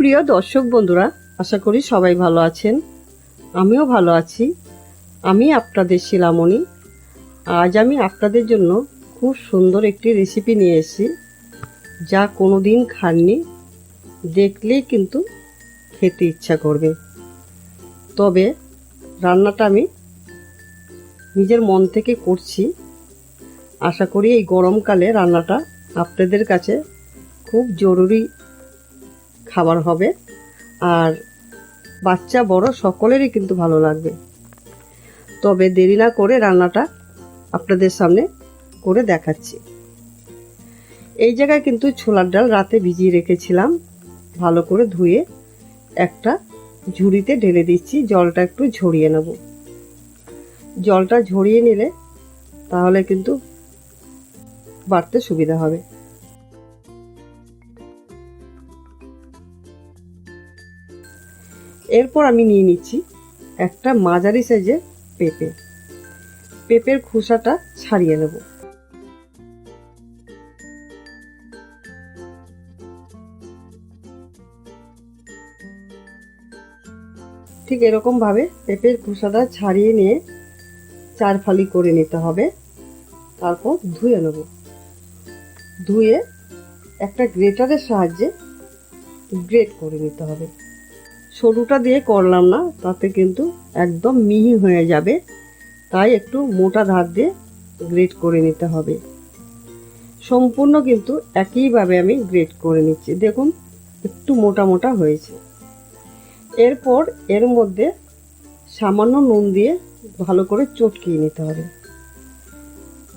প্রিয় দর্শক বন্ধুরা, আশা করি সবাই ভালো আছেন। আমিও ভালো আছি। আমি আপনাদের শিলামণি। আজ আমি আপনাদের জন্য খুব সুন্দর একটি রেসিপি নিয়ে এসেছি, যা কোনো দিন খাননি। দেখলেই কিন্তু খেতে ইচ্ছা করবে। তবে রান্নাটা আমি নিজের মন থেকে করছি। আশা করি এই গরমকালে রান্নাটা আপনাদের কাছে খুব জরুরি খাবার হবে। আর বাচ্চা, বড়, সকলেরই কিন্তু ভালো লাগবে। তবে দেরি না করে রান্নাটা আপনাদের সামনে করে দেখাচ্ছি। এই জায়গায় কিন্তু ছোলার ডাল রাতে ভিজিয়ে রেখেছিলাম। ভালো করে ধুয়ে একটা ঝুড়িতে ঢেলে দিচ্ছি। জলটা একটু ঝরিয়ে নেব। জলটা ঝরিয়ে নিলে তাহলে কিন্তু বাড়তে সুবিধা হবে। এরপর আমি নিয়ে নিচ্ছি একটা মাঝারি সাইজের পেঁপে। পেঁপের খোসাটা ছাড়িয়ে নেব। ঠিক এরকমভাবে পেঁপের খোসাটা ছাড়িয়ে নিয়ে চার ফালি করে নিতে হবে। তারপর ধুয়ে নেব। ধুয়ে একটা গ্রেটারের সাহায্যে গ্রেট করে নিতে হবে। সরুটা দিয়ে করলাম না, তাতে কিন্তু একদম মিহি হয়ে যাবে। তাই একটু মোটা ধার দিয়ে গ্রেট করে নিতে হবে। সম্পূর্ণ কিন্তু একইভাবে আমি গ্রেট করে নিচ্ছি। দেখুন, একটু মোটা মোটা হয়েছে। এরপর এর মধ্যে সামান্য নুন দিয়ে ভালো করে চটকিয়ে নিতে হবে।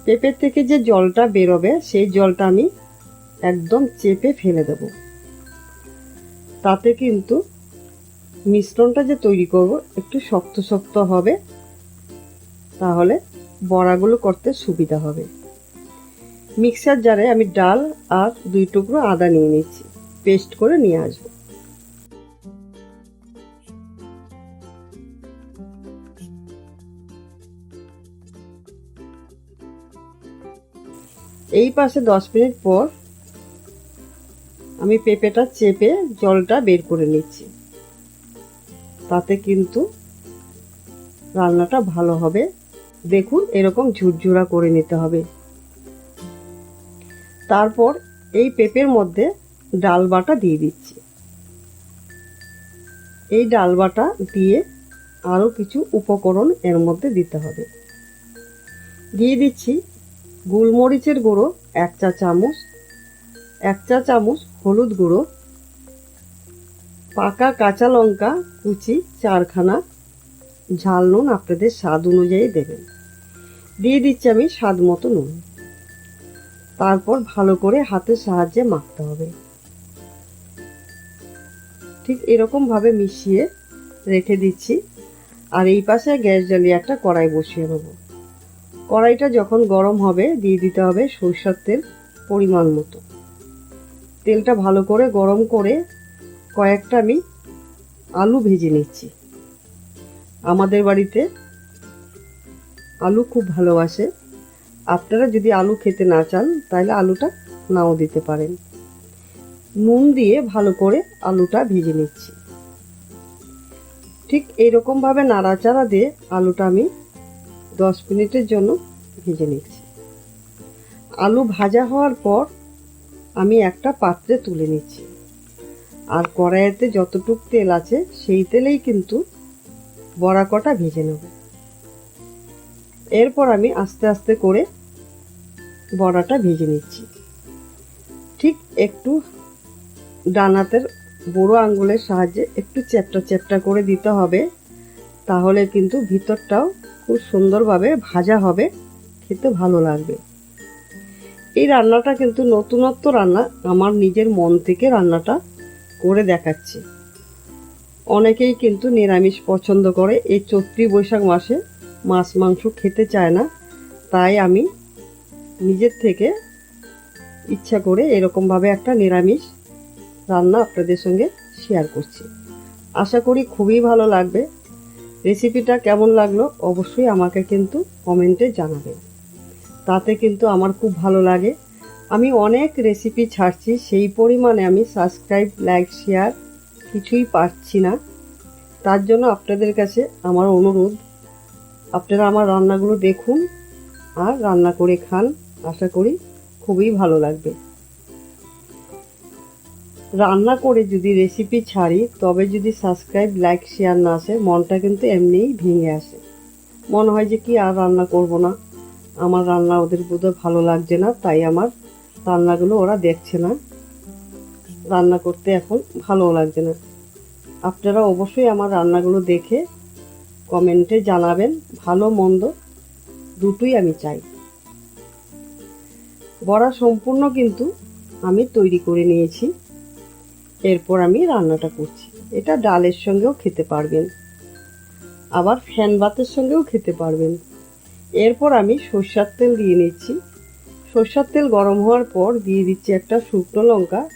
পেঁপের থেকে যে জলটা বেরোবে, সেই জলটা আমি একদম চেপে ফেলে দেব। তাতে কিন্তু মিশ্রণটা যে তৈরি করব একটু শক্ত শক্ত হবে, তাহলে বড়াগুলো করতে সুবিধা হবে। মিক্সার জারে আমি ডাল আর দুই টুকরো আদা নিয়ে নিচ্ছি, পেস্ট করে নিয়ে আসব। এই পাশে দশ মিনিট পর আমি পেঁপেটা চেপে জলটা বের করে নিচ্ছি। তাতে কিন্তু রান্নাটা ভালো হবে। দেখুন, এরকম ঝুরঝুরা করে নিতে হবে। তারপর এই পেঁপের মধ্যে ডাল বাটা দিয়ে দিচ্ছি। এই ডাল বাটা দিয়ে আরও কিছু উপকরণ এর মধ্যে দিতে হবে। দিয়ে দিচ্ছি গোলমরিচের গুঁড়ো, এক চা চামচ, এক চা চামচ হলুদ গুঁড়ো পাকা কাঁচা লঙ্কা, কুচি, চারখানা, ঝাল নুন আপনাদের স্বাদ অনুযায়ী দেবেন। দিয়ে দিচ্ছি আমি স্বাদ মতো নুন। তারপর ভালো করে হাতের সাহায্যে মাখতে হবে। ঠিক এরকম ভাবে মিশিয়ে রেখে দিচ্ছি। আর এই পাশে গ্যাস জ্বালিয়ে একটা কড়াই বসিয়ে নেব কড়াইটা যখন গরম হবে, দিয়ে দিতে হবে সরষের তেল পরিমাণ মতো। তেলটা ভালো করে গরম করে কয়েকটা আমি আলু ভেজে নিচ্ছি। আমাদের বাড়িতে আলু খুব ভালোবাসে। আপনারা যদি আলু খেতে না চান, তাহলে আলুটা নাও দিতে পারেন। নুন দিয়ে ভালো করে আলুটা ভেজে নিচ্ছি। ঠিক এইরকমভাবে নাড়াচাড়া দিয়ে আলুটা আমি দশ মিনিটের জন্য ভেজে নিচ্ছি। আলু ভাজা হওয়ার পর আমি একটা পাত্রে তুলে নিচ্ছি। আর কড়াইতে যতটুক তেল আছে, সেই তেলেই কিন্তু বড়া কটা ভেজে নেব। এরপর আমি আস্তে আস্তে করে বড়াটা ভেজে নিচ্ছি। ঠিক একটু ডানাতের বড়ো আঙ্গুলের সাহায্যে একটু চ্যাপটা চ্যাপটা করে দিতে হবে, তাহলে কিন্তু ভিতরটাও খুব সুন্দরভাবে ভাজা হবে, খেতে ভালো লাগবে। এই রান্নাটা কিন্তু নতুনত্ব রান্না, আমার নিজের মন থেকে রান্নাটা করে দেখাচ্ছি। অনেকেই কিন্তু নিরামিষ পছন্দ করে। এই চৈত্রী বৈশাখ মাসে মাছ মাংস খেতে চায় না। তাই আমি নিজের থেকে ইচ্ছা করে এরকমভাবে একটা নিরামিষ রান্না আপনাদের সঙ্গে শেয়ার করছি। আশা করি খুবই ভালো লাগবে। রেসিপিটা কেমন লাগল অবশ্যই আমাকে কিন্তু কমেন্টে জানাবেন। তাতে কিন্তু আমার খুব ভালো লাগে। আমি অনেক রেসিপি ছাড়ছি, সেই পরিমাণে আমি সাবস্ক্রাইব লাইক শেয়ার কিছুই পারছি না। তার জন্য আপনাদের কাছে আমার অনুরোধ, আপনারা আমার রান্নাগুলো দেখুন আর রান্না করে খান। আশা করি খুবই ভালো লাগবে। রান্না করে যদি রেসিপি ছাড়ি, তবে যদি সাবস্ক্রাইব লাইক শেয়ার না আসে, মনটা কিন্তু এমনিই ভেঙে আসে। মনে হয় যে কি আর রান্না করব না। আমার রান্না ওদের বোধহয় ভালো লাগছে না, তাই আমার রান্নাগুলো ওরা দেখছে না। রান্না করতে এখন ভালো লাগছে না। আপনারা অবশ্যই আমার রান্নাগুলো দেখে কমেন্টে জানাবেন, ভালো, মন্দ, দুটোই আমি চাই। বড়া সম্পূর্ণ কিন্তু আমি তৈরি করে নিয়েছি। এরপর আমি রান্নাটা করছি। এটা ডালের সঙ্গেও খেতে পারবেন। আবার ফ্যান ভাতের সঙ্গেও খেতে পারবেন। এরপর আমি সর্ষার তেল দিয়ে নিচ্ছি। সর্ষার তেল গরম হওয়ার পর দিয়ে দিচ্ছি একটা শুকনো লঙ্কা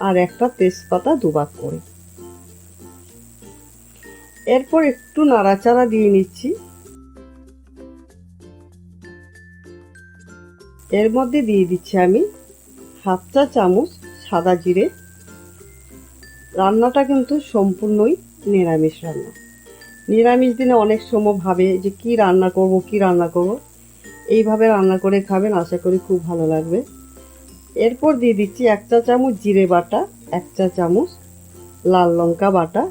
আর একটা তেজপাতা দুবার করে। এরপর একটু নাড়াচাড়া দিয়ে নিচ্ছি। এর মধ্যে দিয়ে দিচ্ছি আমি হাফ চা চামচ সাদা জিরে। রান্নাটা কিন্তু সম্পূর্ণই নিরামিষ রান্না। নিরামিষ দিনে অনেক সময় ভাবে যে কি রান্না করব, কি রান্না করব। এইভাবে রান্না করে খাবেন, আশা করি খুব ভালো লাগবে। এরপর দিয়ে দিচ্ছি এক চা চামচ জিরে বাটা, এক চা চামচ লাল লঙ্কা বাটা,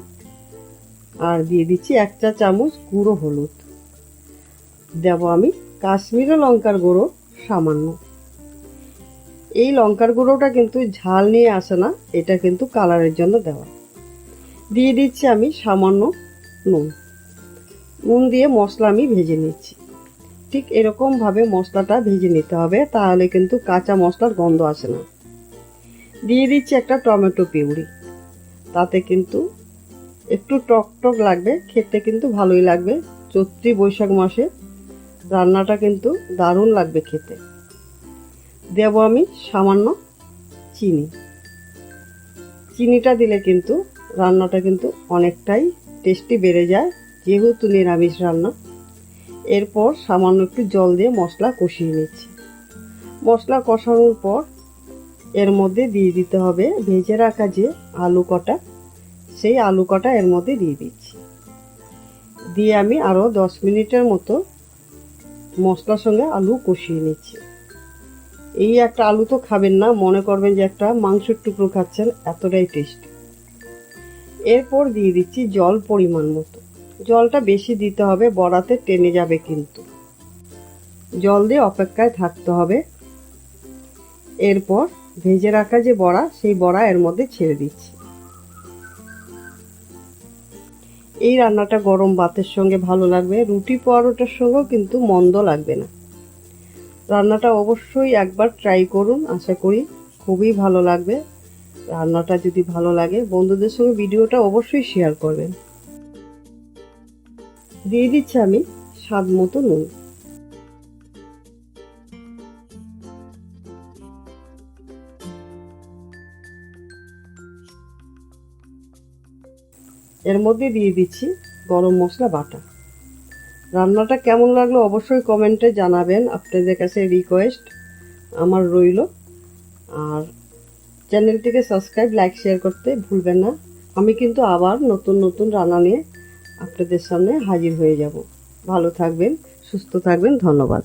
আর দিয়ে দিচ্ছি এক চা চামচ গুঁড়ো হলুদ। দেব আমি কাশ্মীরি লঙ্কার গুঁড়ো সামান্য। এই লঙ্কার গুঁড়োটা কিন্তু ঝাল নিয়ে আসে না, এটা কিন্তু কালারের জন্য দেওয়া। দিয়ে দিচ্ছি আমি সামান্য নুন। নুন দিয়ে মশলা আমি ভেজে নিচ্ছি। ঠিক এরকমভাবে মশলাটা ভেজে নিতে হবে, তাহলে কিন্তু কাঁচা মশলার গন্ধ আসে না। দিয়ে দিচ্ছি একটা টমেটো পিউরি। তাতে কিন্তু একটু টক টক লাগবে, খেতে কিন্তু ভালোই লাগবে। চৈত্রী বৈশাখ মাসে রান্নাটা কিন্তু দারুণ লাগবে খেতে। দেব আমি সামান্য চিনি। চিনিটা দিলে কিন্তু রান্নাটা কিন্তু অনেকটাই টেস্টি বেড়ে যায়, যেহেতু নিরামিষ রান্না। এরপর সামান্য একটু জল দিয়ে মশলা কষিয়ে নিচ্ছি। মশলা কষানোর পর এর মধ্যে দিয়ে দিতে হবে ভেজে রাখা যে আলু কটা, সেই আলু কটা এর মধ্যে দিয়ে দিচ্ছি। দিয়ে আমি আরও দশ মিনিটের মতো মশলার সঙ্গে আলু কষিয়ে নিচ্ছি। এই একটা আলু তো খাবেন না, মনে করবেন যে একটা মাংসের টুকরো খাচ্ছেন, এতটাই টেস্টি। এরপর দিয়ে দিচ্ছি জল পরিমাণ মতো। জলটা বেশি দিতে হবে, বড়াতে টেনে যাবে কিন্তু। জল দিয়ে অপেক্ষায় থাকতে হবে। এরপর ভেজে রাখা যে বড়া, সেই বড়া এর মধ্যে ছেড়ে দিচ্ছি। এই রান্নাটা গরম ভাতের সঙ্গে ভালো লাগবে, রুটি পরোটার সঙ্গেও কিন্তু মন্দ লাগবে না। রান্নাটা অবশ্যই একবার ট্রাই করুন, আশা করি খুবই ভালো লাগবে। রান্নাটা যদি ভালো লাগে, বন্ধুদের সঙ্গে ভিডিওটা অবশ্যই শেয়ার করবেন। দিয়ে দিচ্ছি আমি স্বাদ মতো নুন। এর মধ্যে দিয়ে দিচ্ছি গরম মশলা বাটা। রান্নাটা কেমন লাগল অবশ্যই কমেন্টে জানাবেন। আপনাদের কাছে রিকোয়েস্ট আমার রইল। আর চ্যানেলটিকে সাবস্ক্রাইব লাইক শেয়ার করতে ভুলবেন না। আমি কিন্তু আবার নতুন নতুন রান্না নিয়ে আপনাদের সামনে হাজির হয়ে যাব। ভালো থাকবেন সুস্থ থাকবেন ধন্যবাদ।